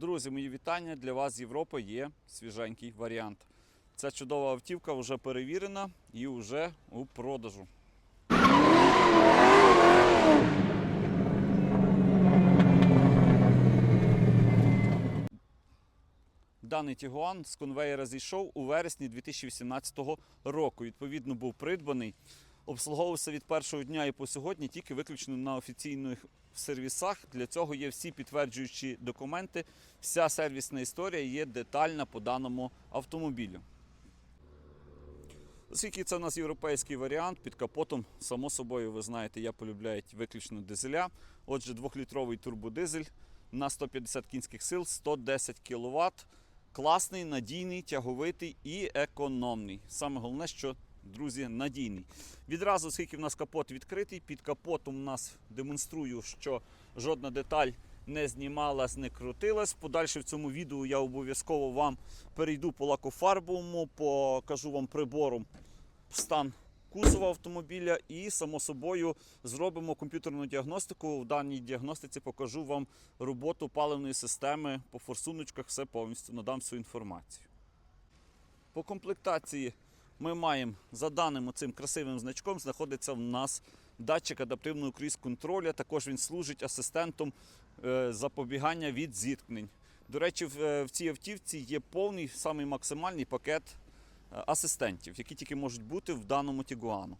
Друзі, мої вітання для вас з Європи є свіженький варіант. Ця чудова автівка вже перевірена і вже у продажу. Даний Тігуан з конвеєра зійшов у вересні 2018 року. Відповідно, був придбаний. Обслуговувався від першого дня і по сьогодні тільки виключно на офіційних сервісах. Для цього є всі підтверджуючі документи. Вся сервісна історія є детальна по даному автомобілю. Оскільки це у нас європейський варіант, під капотом, само собою, ви знаєте, я полюбляю виключно дизеля. Отже, 2-літровий турбодизель на 150 кінських сил, 110 кВт. Класний, надійний, тяговитий і економний. Саме головне, що, друзі, надійний. Відразу, оскільки в нас капот відкритий, під капотом у нас демонструю, що жодна деталь не знімалась, не крутилась. Подальше в цьому відео я обов'язково вам перейду по лакофарбовому, покажу вам прибором стан кузова автомобіля і, само собою, зробимо комп'ютерну діагностику. В даній діагностиці покажу вам роботу паливної системи по форсуночках, все повністю надам всю інформацію. По комплектації ми маємо за даним цим красивим значком, знаходиться в нас датчик адаптивного круїз контроля. Також він служить асистентом е, запобігання від зіткнень. До речі, в, е, цій автівці є повний, самий максимальний пакет е, асистентів, які тільки можуть бути в даному Тігуану.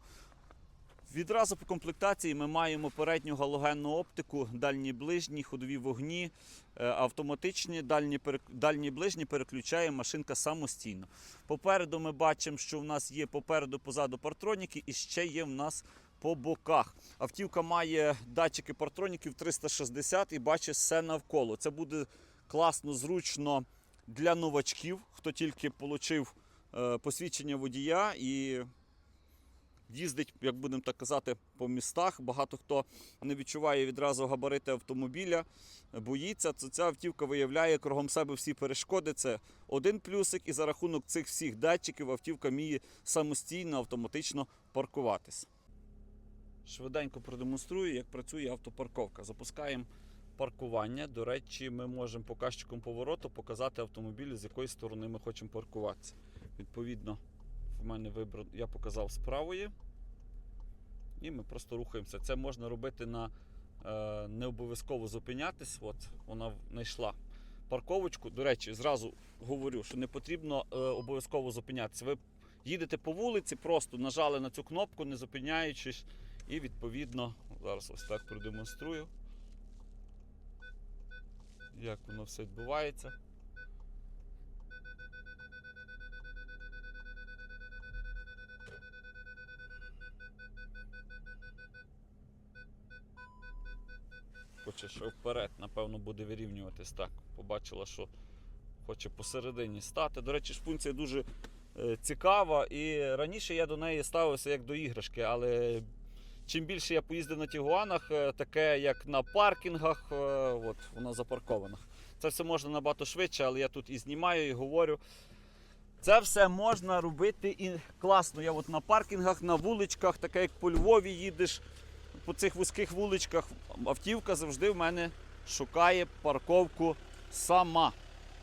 Відразу по комплектації ми маємо передню галогенну оптику, дальні ближні, ходові вогні, е, автоматичні дальні, дальні ближні переключає машинка самостійно. Попереду ми бачимо, що в нас є попереду, позаду партроніки і ще є в нас по боках. Автівка має датчики партроніків 360 і бачить все навколо. Це буде класно, зручно для новачків, хто тільки отримав посвідчення водія і їздить, як будемо так казати, по містах. Багато хто не відчуває відразу габарити автомобіля, боїться. Це ця автівка виявляє кругом себе всі перешкоди. Це один плюсик, і за рахунок цих всіх датчиків автівка вміє самостійно автоматично паркуватись. Швиденько продемонструю, як працює автопарковка. Запускаємо паркування. До речі, ми можемо показчиком повороту показати автомобіль, з якої сторони ми хочемо паркуватися. Відповідно, в мене вибрав, я показав з правої. І ми просто рухаємося. Це можна робити на е, не обов'язково зупинятись. От вона знайшла парковочку. До речі, зразу говорю, що не потрібно е, обов'язково зупинятися. Ви їдете по вулиці, просто нажали на цю кнопку, не зупиняючись, і відповідно, зараз ось так продемонструю, як воно все відбувається. Хоче ще вперед, напевно, буде вирівнюватись так. Побачила, що хоче посередині стати. До речі, шпунція дуже е, цікава. І раніше я до неї ставився як до іграшки, але чим більше я поїздив на Тігуанах, е, таке як на паркінгах, е, от вона запаркована. Це все можна набагато швидше, але я тут і знімаю, і говорю. Це все можна робити і класно. Я от на паркінгах, на вуличках, таке як по Львові їдеш, по цих вузьких вуличках, автівка завжди в мене шукає парковку сама.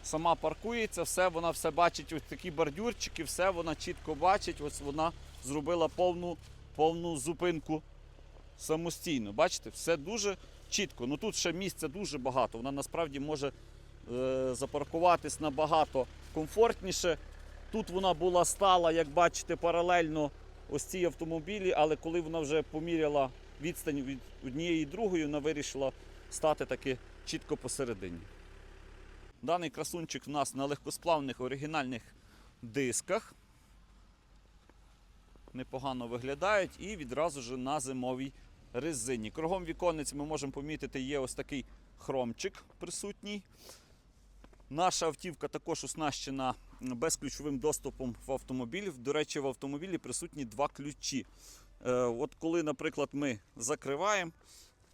Сама паркується, все, вона все бачить, ось такі бордюрчики, все вона чітко бачить. Ось вона зробила повну, повну зупинку самостійно. Бачите, все дуже чітко. Ну тут ще місця дуже багато. Вона насправді може е, запаркуватись набагато комфортніше. Тут вона була стала, як бачите, паралельно ось цій автомобілі, але коли вона вже поміряла відстань від однієї і другої, вона вирішила стати таки чітко посередині. Даний красунчик в нас на легкосплавних оригінальних дисках. Непогано виглядають і відразу ж на зимовій резині. Кругом віконниць ми можемо помітити, є ось такий хромчик присутній. Наша автівка також оснащена безключовим доступом в автомобіль. До речі, в автомобілі присутні два ключі. Е, От коли, наприклад, ми закриваємо,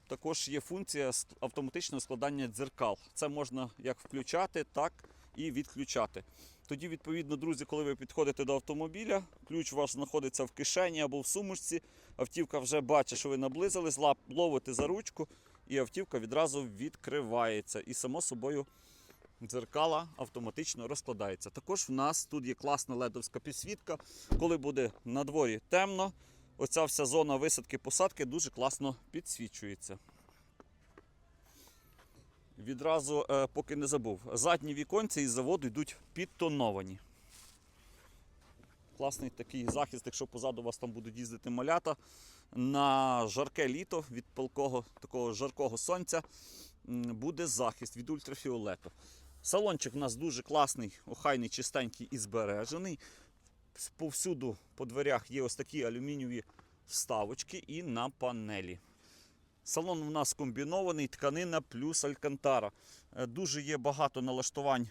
також є функція автоматичного складання дзеркал. Це можна як включати, так і відключати. Тоді, відповідно, друзі, коли ви підходите до автомобіля, ключ ваш знаходиться в кишені або в сумочці. Автівка вже бачить, що ви наблизились, ловите за ручку, і автівка відразу відкривається. І само собою дзеркала автоматично розкладаються. Також в нас тут є класна ледовська підсвітка. Коли буде на дворі темно, оця вся зона висадки посадки дуже класно підсвічується. Відразу, е, поки не забув, задні віконці із заводу йдуть підтоновані. Класний такий захист, якщо позаду вас там будуть їздити малята. На жарке літо від палкого такого жаркого сонця буде захист від ультрафіолету. Салончик у нас дуже класний, охайний, чистенький і збережений. Повсюду по дверях є ось такі алюмінієві вставочки і на панелі. Салон у нас комбінований, тканина плюс алькантара. Е, Дуже є багато налаштувань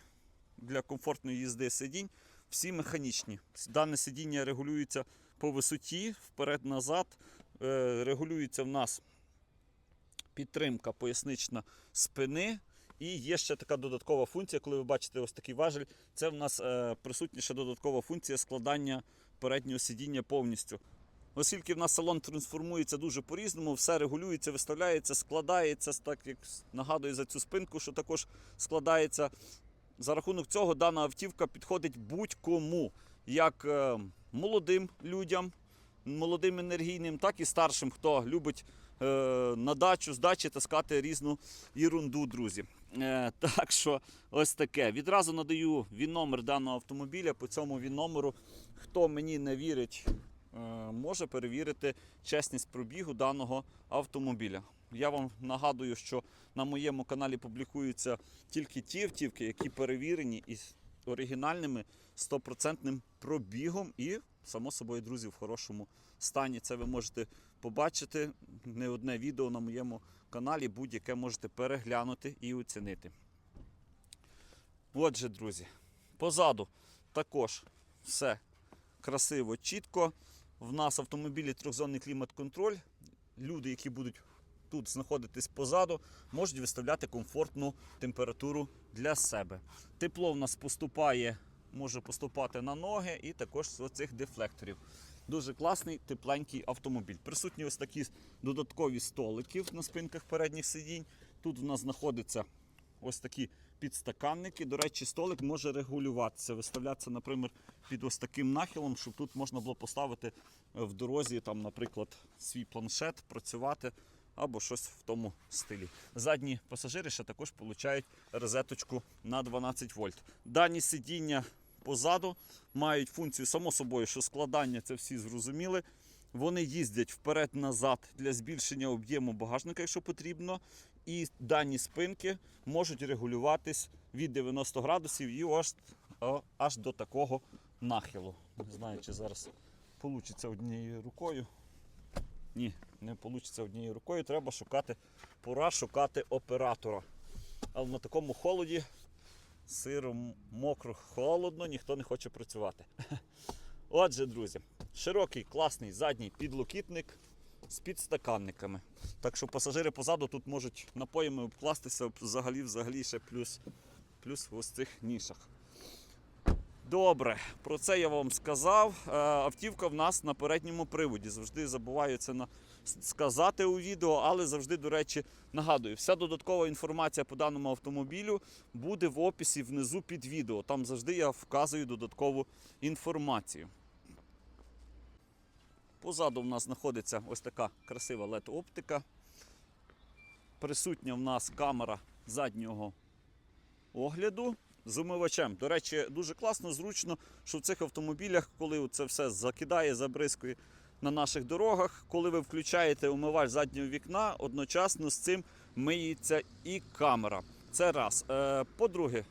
для комфортної їзди сидінь. Всі механічні. Дане сидіння регулюється по висоті, вперед-назад. Е, Регулюється в нас підтримка пояснична спини. І є ще така додаткова функція, коли ви бачите ось такий важель. Це в нас е, присутня додаткова функція складання переднього сидіння повністю. Оскільки в нас салон трансформується дуже по-різному, все регулюється, виставляється, складається, так як нагадую за цю спинку, що також складається. За рахунок цього дана автівка підходить будь-кому, як е, молодим людям, молодим енергійним, так і старшим, хто любить на дачу з дачі таскати різну ерунду, друзі. Е, так що ось таке. Відразу надаю він номер даного автомобіля. По цьому він номеру, хто мені не вірить, е, може перевірити чесність пробігу даного автомобіля. Я вам нагадую, що на моєму каналі публікуються тільки ті автівки, які перевірені із оригінальними 100% пробігом і, само собою, друзі, в хорошому стані. Це ви можете побачити не одне відео на моєму каналі, будь-яке можете переглянути і оцінити. Отже, друзі, позаду також все красиво, чітко. В нас автомобілі трьохзонний клімат-контроль. Люди, які будуть тут знаходитись позаду, можуть виставляти комфортну температуру для себе. Тепло в нас поступає, може поступати на ноги і також з оцих дефлекторів. Дуже класний, тепленький автомобіль. Присутні ось такі додаткові столики на спинках передніх сидінь. Тут в нас знаходяться ось такі підстаканники. До речі, столик може регулюватися, виставлятися, наприклад, під ось таким нахилом, щоб тут можна було поставити в дорозі, там, наприклад, свій планшет, працювати або щось в тому стилі. Задні пасажири ще також получають розеточку на 12 вольт. Дані сидіння позаду мають функцію, само собою, що складання це всі зрозуміли. Вони їздять вперед-назад для збільшення об'єму багажника, якщо потрібно. І дані спинки можуть регулюватись від 90 градусів і аж, аж до такого нахилу. Не знаю, чи зараз вийде однією рукою. Ні, не вийде однією рукою. Треба шукати, пора шукати оператора. Але на такому холоді, сиро, мокро, холодно, ніхто не хоче працювати. Отже, друзі, широкий, класний задній підлокітник з підстаканниками. Так що пасажири позаду тут можуть напоями обкластися взагалі, взагалі ще плюс, плюс в ось цих нішах. Добре, про це я вам сказав. Е, Автівка в нас на передньому приводі. Завжди забуваю це на... сказати у відео, але завжди, до речі, нагадую, вся додаткова інформація по даному автомобілю буде в описі внизу під відео. Там завжди я вказую додаткову інформацію. Позаду в нас знаходиться ось така красива LED-оптика. Присутня в нас камера заднього огляду з умивачем. До речі, дуже класно, зручно, що в цих автомобілях, коли це все закидає, забризкує на наших дорогах, коли ви включаєте умивач заднього вікна, одночасно з цим миється і камера. Це раз. Е, По-друге,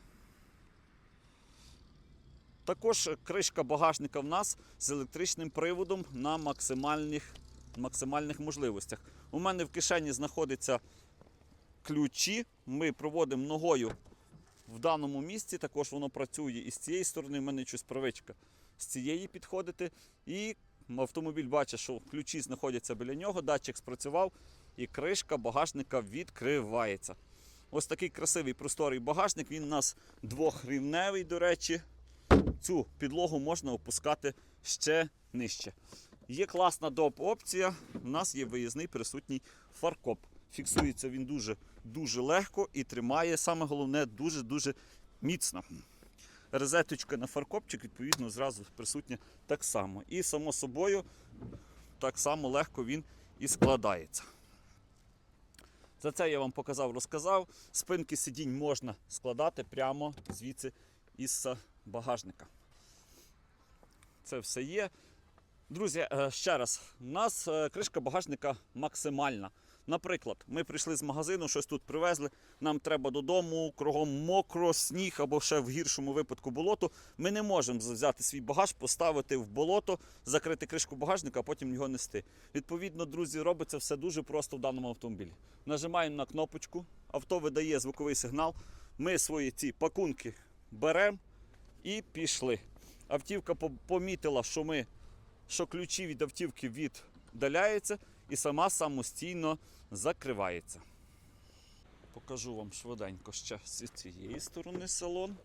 також кришка багажника в нас з електричним приводом на максимальних, максимальних можливостях. У мене в кишені знаходяться ключі. Ми проводимо ногою в даному місці. Також воно працює і з цієї сторони. У мене щось привичка з цієї підходити. І автомобіль бачить, що ключі знаходяться біля нього, датчик спрацював, і кришка багажника відкривається. Ось такий красивий просторий багажник. Він у нас двохрівневий, до речі. Цю підлогу можна опускати ще нижче. Є класна доп опція. У нас є виїзний присутній фаркоп. Фіксується він дуже дуже легко і тримає, саме головне, дуже-дуже міцна. Розеточка на фаркопчик, відповідно, зразу присутня так само. І само собою так само легко він і складається. За це я вам показав, розказав. Спинки сидінь можна складати прямо звідси із багажника. Це все є. Друзі, е, ще раз, у нас е, кришка багажника максимальна. Наприклад, ми прийшли з магазину, щось тут привезли. Нам треба додому, кругом мокро, сніг або ще в гіршому випадку болото. Ми не можемо взяти свій багаж, поставити в болото, закрити кришку багажника, а потім його нести. Відповідно, друзі, робиться все дуже просто в даному автомобілі. Нажимаємо на кнопочку, авто видає звуковий сигнал. Ми свої ці пакунки беремо і пішли. Автівка помітила, що ми що ключі від автівки віддаляються і сама самостійно закривається. Покажу вам швиденько ще з цієї сторони салон.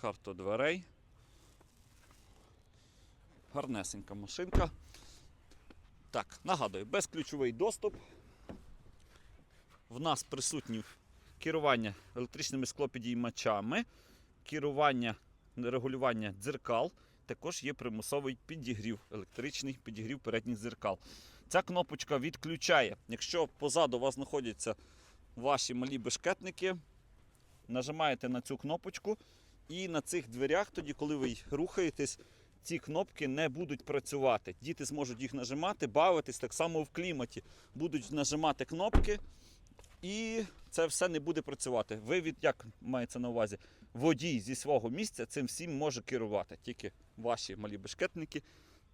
Карта дверей. Гарнесенька машинка. Так, нагадую, безключовий доступ. В нас присутні керування електричними склопідіймачами, керування регулювання дзеркал. Також є примусовий підігрів, електричний підігрів передніх дзеркал. Ця кнопочка відключає. Якщо позаду у вас знаходяться ваші малі бешкетники, нажимаєте на цю кнопочку, і на цих дверях, тоді, коли ви рухаєтесь, ці кнопки не будуть працювати. Діти зможуть їх нажимати, бавитись так само в кліматі. Будуть нажимати кнопки, і це все не буде працювати. Ви від як мається на увазі? Водій зі свого місця цим всім може керувати. Тільки ваші малі бешкетники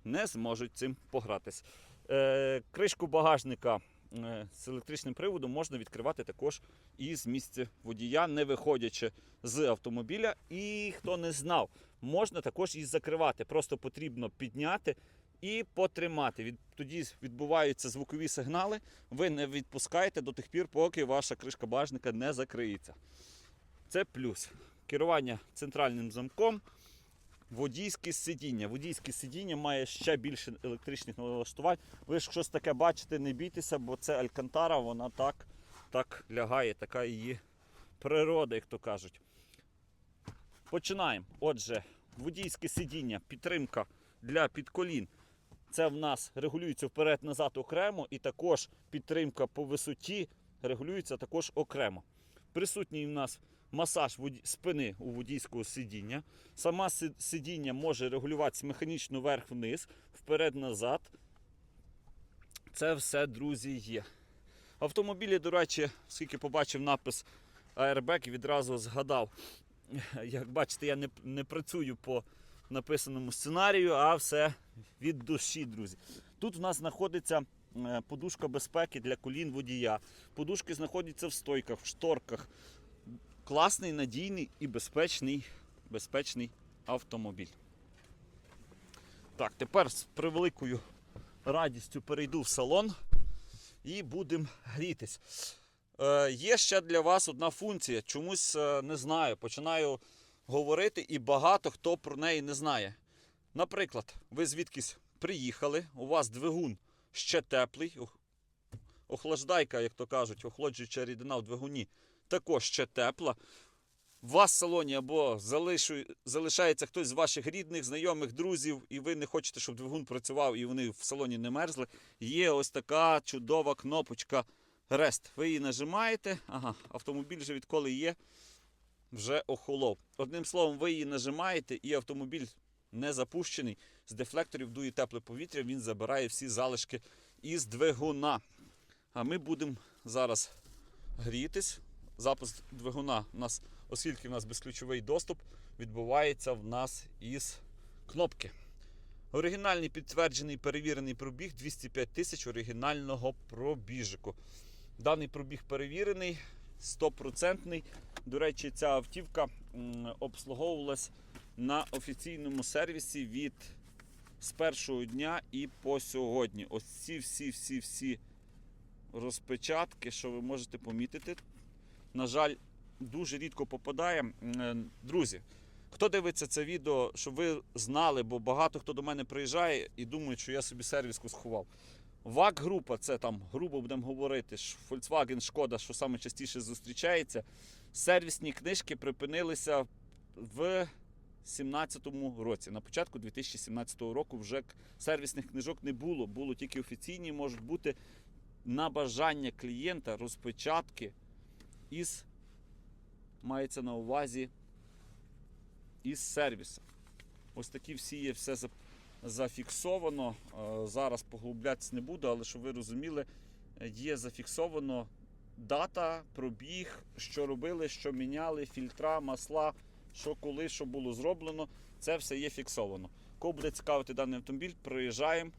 не зможуть цим погратись. Е, кришку багажника е, з електричним приводом можна відкривати також і з місця водія, не виходячи з автомобіля. І хто не знав, можна також і закривати. Просто потрібно підняти і потримати. Від, тоді відбуваються звукові сигнали. Ви не відпускаєте до тих пір, поки ваша кришка багажника не закриється. Це плюс. Керування центральним замком. Водійське сидіння. Водійське сидіння має ще більше електричних налаштувань. Ви ж щось таке бачите, не бійтеся, бо це Алькантара, вона так, так лягає, така її природа, як то кажуть. Починаємо. Отже, водійське сидіння, підтримка для підколін. Це в нас регулюється вперед-назад окремо, і також підтримка по висоті регулюється також окремо. Присутній у нас масаж спини у водійського сидіння. Сама сидіння може регулюватися механічно вверх-вниз, вперед-назад. Це все, друзі, є. Автомобілі, до речі, оскільки побачив напис Airbag, відразу згадав. Як бачите, я не, не працюю по написаному сценарію, а все від душі, друзі. Тут в нас знаходиться е, подушка безпеки для колін водія. Подушки знаходяться в стойках, в шторках. Класний, надійний і безпечний, безпечний автомобіль. Так, тепер з превеликою радістю перейду в салон і будемо грітись. Е, є ще для вас одна функція. Чомусь е, не знаю. Починаю говорити, і багато хто про неї не знає. Наприклад, ви звідкись приїхали, у вас двигун ще теплий, охлаждайка, як то кажуть, охолоджуюча рідина в двигуні також ще тепла. У вас в салоні або залишається хтось з ваших рідних, знайомих, друзів, і ви не хочете, щоб двигун працював і вони в салоні не мерзли. Є ось така чудова кнопочка Rest. Ви її нажимаєте. Ага, автомобіль вже відколи є, вже охолов. Одним словом, ви її нажимаєте, і автомобіль не запущений. З дефлекторів дує тепле повітря, він забирає всі залишки із двигуна. А ми будемо зараз грітись. Запуск двигуна у нас, оскільки в нас безключовий доступ, відбувається в нас із кнопки. Оригінальний підтверджений перевірений пробіг 205 тисяч оригінального пробіжику. Даний пробіг перевірений, 100%. До речі, ця автівка обслуговувалась на офіційному сервісі від з першого дня і по сьогодні. Ось ці всі-всі-всі розпечатки, що ви можете помітити, на жаль, дуже рідко попадає. Е, Друзі, хто дивиться це відео, щоб ви знали, бо багато хто до мене приїжджає і думає, що я собі сервіску сховав. ВАК група це там, грубо будемо говорити, Volkswagen, Шкода, що саме частіше зустрічається. Сервісні книжки припинилися в 2017 році. На початку 2017 року вже сервісних книжок не було. Було тільки офіційні, можуть бути на бажання клієнта розпечатки із мається на увазі із сервісу. Ось такі всі є все зафіксовано. Е, Зараз поглублятися не буду, але щоб ви розуміли, є зафіксовано дата, пробіг, що робили, що міняли, фільтра, масла, що коли, що було зроблено. Це все є фіксовано. Кого буде цікавити даний автомобіль, приїжджаємо,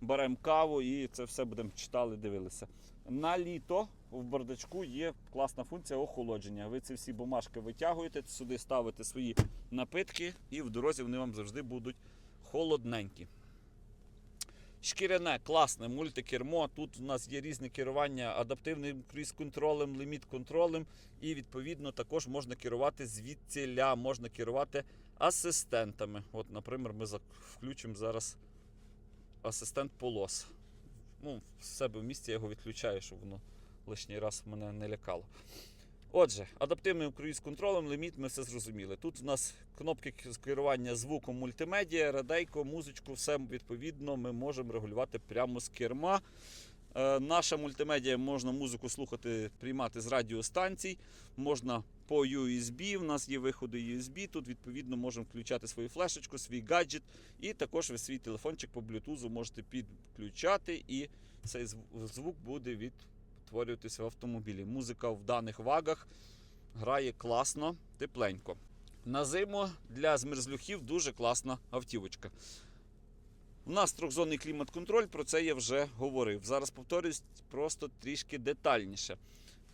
беремо каву і це все будемо читали, дивилися. На літо в бардачку є класна функція охолодження. Ви ці всі бумажки витягуєте, сюди ставите свої напитки, і в дорозі вони вам завжди будуть холодненькі. Шкіряне, класне мультикермо. Тут у нас є різне керування адаптивним круїз-контролем, ліміт-контролем, і відповідно також можна керувати звідціля, можна керувати асистентами. От, наприклад, ми включимо зараз асистент полос. Ну, в себе в місті я його відключаю, щоб воно лишній раз мене не лякало. Отже, адаптивним круїз-контролем, ліміт, ми все зрозуміли. Тут у нас кнопки керування звуком мультимедіа, радейко, музичку, все відповідно ми можемо регулювати прямо з керма. Е, наша мультимедіа можна музику слухати, приймати з радіостанцій, можна по USB. У нас є виходи USB. Тут відповідно можемо включати свою флешечку, свій гаджет, і також ви свій телефончик по Bluetooth можете підключати, і цей звук буде відтворюватися в автомобілі. Музика в даних вагах грає класно, тепленько. На зиму для змерзлюхів дуже класна автівочка. У нас трьохзонний клімат-контроль, про це я вже говорив. Зараз повторюсь просто трішки детальніше.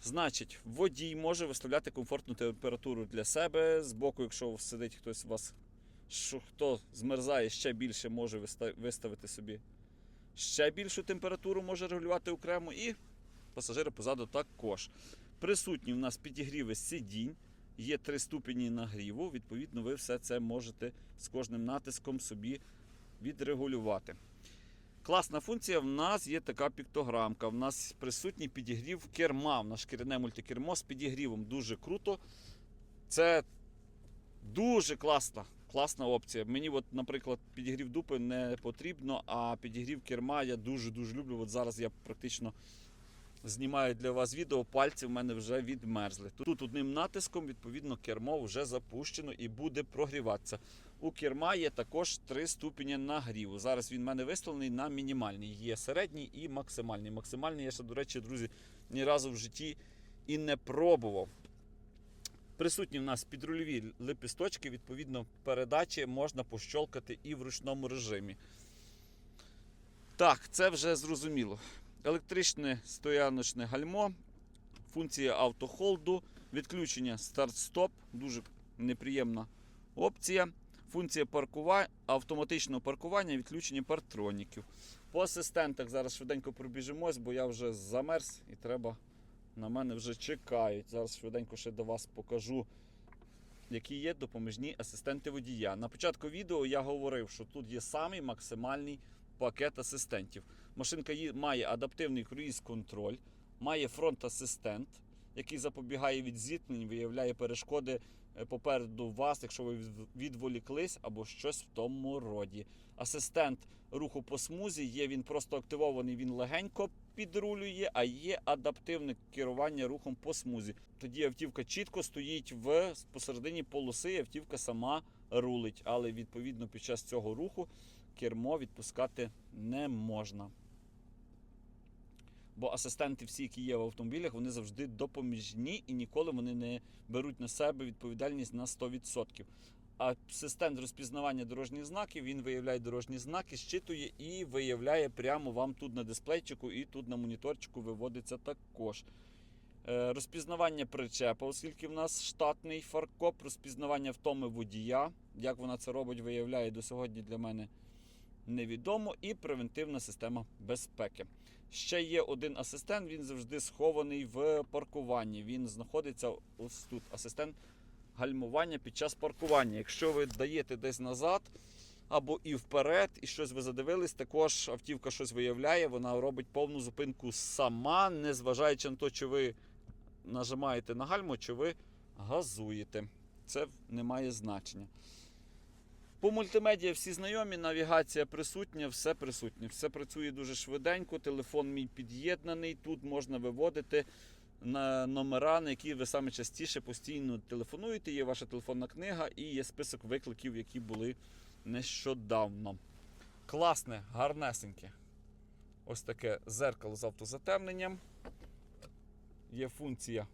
Значить, водій може виставляти комфортну температуру для себе. Збоку, якщо сидить хтось у вас, що хто змерзає ще більше, може виставити собі ще більшу температуру, може регулювати окремо. І пасажири позаду також. Присутні в нас підігріви сидінь, є три ступені нагріву. Відповідно, ви все це можете з кожним натиском собі відрегулювати. Класна функція в нас є така піктограмка. В нас присутній підігрів керма. В нас шкіряне мультикермо з підігрівом. Дуже круто. Це дуже класна, класна опція. Мені, от, наприклад, підігрів дупи не потрібно, а підігрів керма я дуже-дуже люблю. От зараз я практично знімаю для вас відео, пальці в мене вже відмерзли. Тут одним натиском, відповідно, кермо вже запущено і буде прогріватися. У керма є також три ступені нагріву. Зараз він в мене виставлений на мінімальний. Є середній і максимальний. Максимальний я ще, до речі, друзі, ні разу в житті і не пробував. Присутні в нас підрульові лепісточки, відповідно, передачі можна пощолкати і в ручному режимі. Так, це вже зрозуміло. Електричне стояночне гальмо, функція автохолду, відключення старт-стоп, дуже неприємна опція. Функція паркування, автоматичного паркування, відключення партроніків. По асистентах зараз швиденько пробіжимось, бо я вже замерз і треба на мене вже чекають. Зараз швиденько ще до вас покажу, які є допоміжні асистенти водія. На початку відео я говорив, що тут є самий максимальний пакет асистентів. Машинка має адаптивний круїз-контроль, має фронт-асистент, який запобігає від зіткнень, виявляє перешкоди е, попереду вас, якщо ви від- відволіклись або щось в тому роді. Асистент руху по смузі є, він просто активований, він легенько підрулює, а є адаптивне керування рухом по смузі. Тоді автівка чітко стоїть в посередині полоси, і автівка сама рулить. Але відповідно під час цього руху кермо відпускати не можна. Бо асистенти, всі, які є в автомобілях, вони завжди допоміжні і ніколи вони не беруть на себе відповідальність на 100%. А асистент розпізнавання дорожніх знаків він виявляє дорожні знаки, щитує і виявляє прямо вам тут на дисплейчику і тут на моніторчику виводиться також. Е, Розпізнавання причепа, оскільки в нас штатний фаркоп, розпізнавання втоми водія. Як вона це робить, виявляє до сьогодні для мене невідомо. І превентивна система безпеки. Ще є один асистент, він завжди схований в паркуванні. Він знаходиться ось тут. Асистент гальмування під час паркування. Якщо ви даєте десь назад або і вперед, і щось ви задивились, також автівка щось виявляє, вона робить повну зупинку сама, незважаючи на те, чи ви нажимаєте на гальмо, чи ви газуєте. Це не має значення. По мультимедіа всі знайомі, навігація присутня, все присутнє. Все працює дуже швиденько. Телефон мій під'єднаний. Тут можна виводити на номера, на які ви саме частіше постійно телефонуєте. Є ваша телефонна книга і є список викликів, які були нещодавно. Класне, гарнесеньке. Ось таке зеркало з автозатемненням. Є функція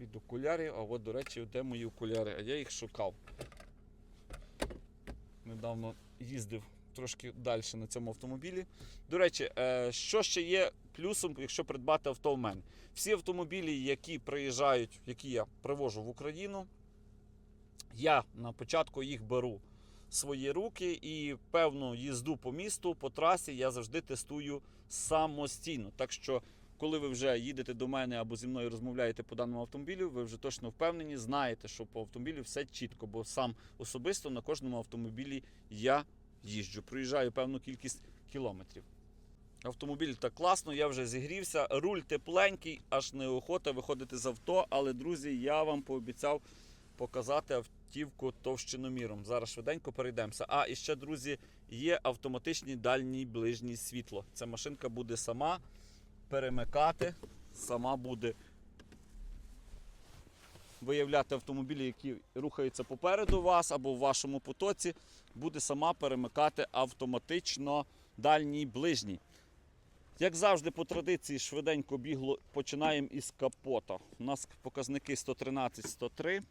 від окулярів. А от, до речі, де мої окуляри? А я їх шукав. Недавно їздив трошки далі на цьому автомобілі. До речі, е, що ще є плюсом, якщо придбати авто в мене? Всі автомобілі, які приїжджають, які я привожу в Україну, я на початку їх беру в свої руки і певну їзду по місту, по трасі я завжди тестую самостійно. Так що, коли ви вже їдете до мене або зі мною розмовляєте по даному автомобілю, ви вже точно впевнені, знаєте, що по автомобілю все чітко, бо сам особисто на кожному автомобілі я їжджу, проїжджаю певну кількість кілометрів. Автомобіль так класно, я вже зігрівся. Руль тепленький, аж неохота виходити з авто. Але, друзі, я вам пообіцяв показати автівку товщиноміром. Зараз швиденько перейдемося. А і ще, друзі, є автоматичні дальні ближні світло. Ця машинка буде сама перемикати, сама буде виявляти автомобілі, які рухаються попереду вас або в вашому потоці, буде сама перемикати автоматично дальній ближній. Як завжди, по традиції, швиденько бігло починаємо із капота. У нас показники 113, 103.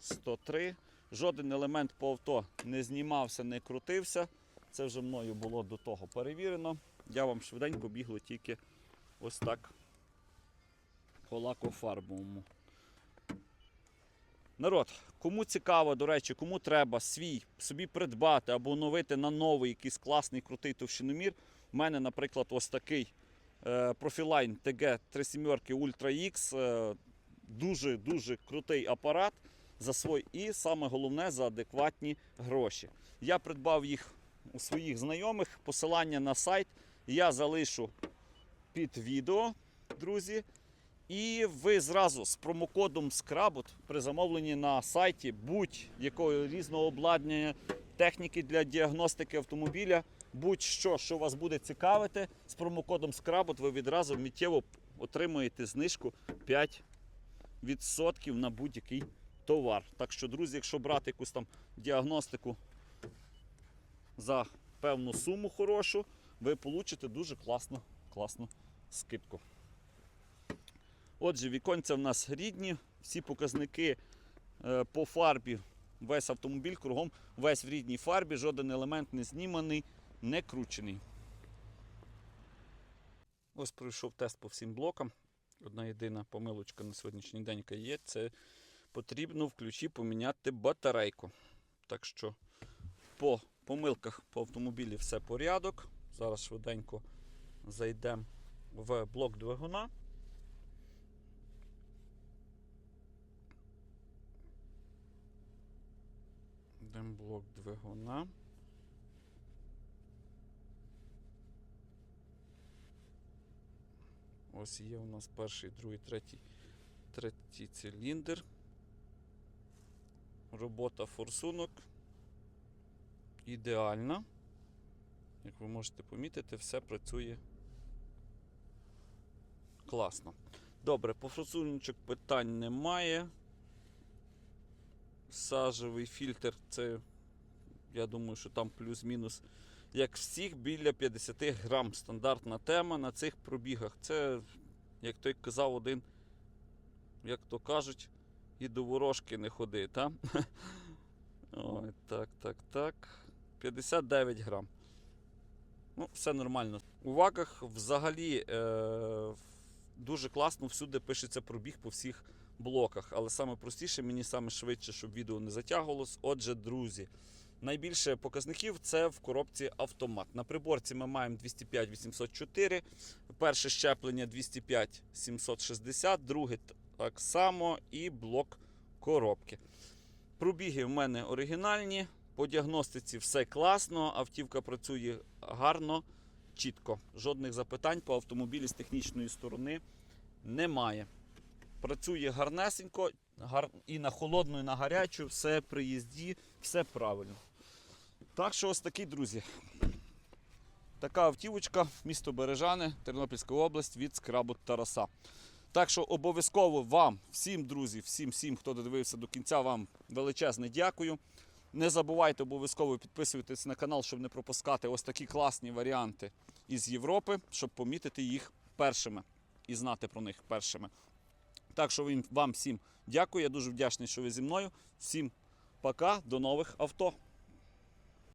103. Жоден елемент по авто не знімався, не крутився. Це вже мною було до того перевірено. Я вам швиденько бігло тільки ось так по лакофарбовому. Народ, кому цікаво, до речі, кому треба свій собі придбати або оновити на новий якийсь класний крутий товщиномір. У мене, наприклад, ось такий Profiline TG 37 Ultra X. Дуже-дуже крутий апарат за свій і саме головне за адекватні гроші. Я придбав їх у своїх знайомих. Посилання на сайт я залишу під відео, друзі. І ви зразу з промокодом SCRABOT при замовленні на сайті будь-якого різного обладнання, техніки для діагностики автомобіля, будь-що, що вас буде цікавити, з промокодом SCRABOT ви відразу миттєво отримуєте знижку 5% на будь-який товар. Так що, друзі, якщо брати якусь там діагностику за певну суму хорошу, ви получите дуже класну, класну скидку. Отже, віконця в нас рідні, всі показники е, по фарбі, весь автомобіль кругом, весь в рідній фарбі, жоден елемент не зніманий, не кручений. Ось пройшов тест по всім блокам. Одна єдина помилочка на сьогоднішній день яка є, це потрібно в ключі поміняти батарейку. Так що по помилках по автомобілі все порядок. Зараз швиденько зайдемо в блок двигуна. Йдемо блок двигуна. Ось є у нас перший, другий, третій, третій циліндр. Робота форсунок ідеальна. Як ви можете помітити, все працює класно. Добре, по форсуночок питань немає. Сажевий фільтр, це, я думаю, що там плюс-мінус, як всіх, біля 50 грам. Стандартна тема на цих пробігах. Це, як той казав один, як то кажуть, і до ворожки не ходи, та? Ой, так, так, так. 59 грам. Ну, все нормально. У вагах взагалі е- дуже класно всюди пишеться пробіг по всіх блоках. Але саме простіше, мені саме швидше, щоб відео не затягувалось. Отже, друзі, найбільше показників це в коробці автомат. На приборці ми маємо 205 804, перше щеплення 205 760, друге так само і блок коробки. Пробіги в мене оригінальні. По діагностиці все класно, автівка працює гарно, чітко. Жодних запитань по автомобілі з технічної сторони немає. Працює гарнесенько, гар... і на холодну, і на гарячу, все при їзді, все правильно. Так що ось такі, друзі. Така автівочка, місто Бережани, Тернопільська область від скрабу Тараса. Так що обов'язково вам, всім друзі, всім, всім, хто додивився до кінця, вам величезне дякую. Не забувайте обов'язково підписуватись на канал, щоб не пропускати ось такі класні варіанти із Європи, щоб помітити їх першими і знати про них першими. Так що вам всім дякую. Я дуже вдячний, що ви зі мною. Всім пока, до нових авто.